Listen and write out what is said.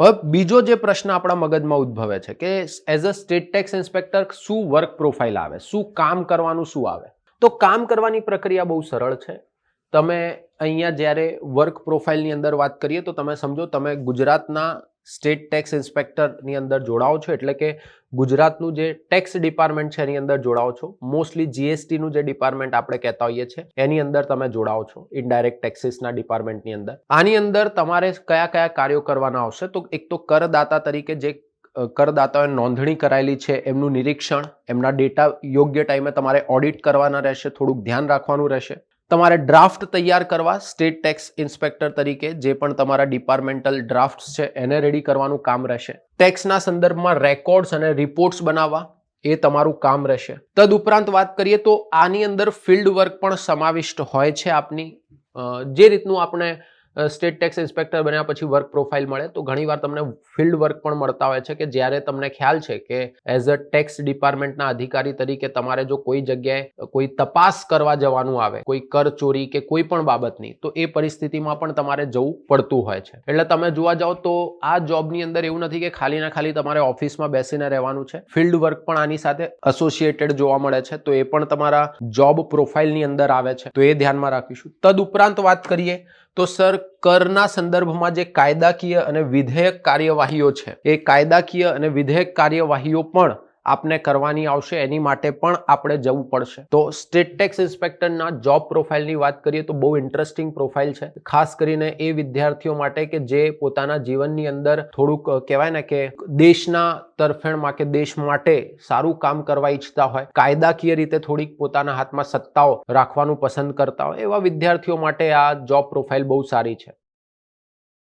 હવે બીજો જે પ્રશ્ન આપણા મગજમાં ઉદ્ભવે છે કે as a state tax inspector શું વર્ક પ્રોફાઇલ આવે? શું કામ કરવાનું શું આવે? તો કામ કરવાની પ્રક્રિયા બહુ સરળ છે. તમે અહીંયા જ્યારે વર્ક પ્રોફાઇલની અંદર વાત કરીએ તો તમે સમજો, તમે ગુજરાતના સ્ટેટ ટેક્સ ઇન્સ્પેક્ટરની અંદર જોડાઓ છો? એટલે કે ગુજરાતનું જે ટેક્સ ડિપાર્ટમેન્ટ છે એની અંદર જોડાઓ છો? મોસ્ટલી જીએસટીનું જે ડિપાર્ટમેન્ટ આપણે કહેતા હોઈએ છીએ, એની અંદર તમે જોડાઓ છો ઇનડાયરેક્ટ ટેક્સીસના ડિપાર્ટમેન્ટની અંદર. આની અંદર તમારે કયા કયા કાર્યો કરવાના આવશે? તો એક તો કરદાતા તરીકે જે કરદાતાઓએ નોંધણી કરાયેલી છે, એમનું નિરીક્ષણ, એમના ડેટા યોગ્ય ટાઈમે તમારે ઓડિટ કરવાના રહેશે, થોડુંક ધ્યાન રાખવાનું રહેશે. તમારે ડ્રાફ્ટ તૈયાર કરવા સ્ટેટ ટેક્સ ઇન્સ્પેક્ટર તરીકે જે પણ તમારા ડિપાર્ટમેન્ટલ ડ્રાફ્ટ છે, એને રેડી કરવાનું કામ રહેશે. ટેક્સના સંદર્ભમાં રેકોર્ડ્સ અને રિપોર્ટ્સ બનાવવા એ તમારું કામ રહેશે. તદુપરાંત વાત કરીએ તો આની અંદર ફિલ્ડ વર્ક પણ સમાવિષ્ટ હોય છે આપની. જે રીતનું આપણે સ્ટેટ ટેક્સ ઇન્સ્પેક્ટર બન્યા પછી વર્ક પ્રોફાઇલ મળે. તો ઘણીવાર તમને ફિલ્ડ વર્ક પણ મળતા હોય છે કે જ્યારે તમને ખ્યાલ છે કે એઝ અ ટેક્સ ડિપાર્ટમેન્ટના અધિકારી તરીકે તમારે જો કોઈ જગ્યાએ કોઈ તપાસ કરવા જવાનું આવે, કોઈ કર ચોરી કે કોઈ પણ બાબતની, તો એ પરિસ્થિતિમાં પણ તમારે જવું પડતું હોય છે. એટલે તમે જોવા જાઓ તો આ જોબની અંદર એવું નથી કે ખાલી ના ખાલી તમારે ઓફિસમાં બેસીને રહેવાનું છે. ફિલ્ડ વર્ક પણ આની સાથે એસોસિએટેડ જોવા મળે છે. તો એ પણ તમારા જોબ પ્રોફાઇલની અંદર આવે છે. તો એ ધ્યાનમાં રાખીશું. તદ ઉપરાંત વાત કરીએ તો સર, કરના સંદર્ભમાં જે કાયદાકીય અને વિધેયક કાર્યવાહીઓ છે, એ કાયદાકીય અને વિધેયક કાર્યવાહીઓ પણ આપને કરવાની આવશે, એની માટે પણ આપણે જવું પડશે. તો સ્ટેટ ટેક્સ ઇન્સ્પેક્ટરના જોબ પ્રોફાઇલની વાત કરીએ તો બહુ ઇન્ટરેસ્ટિંગ પ્રોફાઇલ છે. ખાસ કરીને એ વિદ્યાર્થીઓ માટે કે જે પોતાના જીવનની અંદર થોડુંક કહેવાય ને કે દેશના તરફેણમાં કે દેશ માટે સારું કામ કરવા ઈચ્છતા હોય, કાયદાકીય રીતે થોડીક પોતાના હાથમાં સત્તાઓ રાખવાનું પસંદ કરતા હોય, એવા વિદ્યાર્થીઓ માટે આ જોબ પ્રોફાઇલ બહુ સારી છે.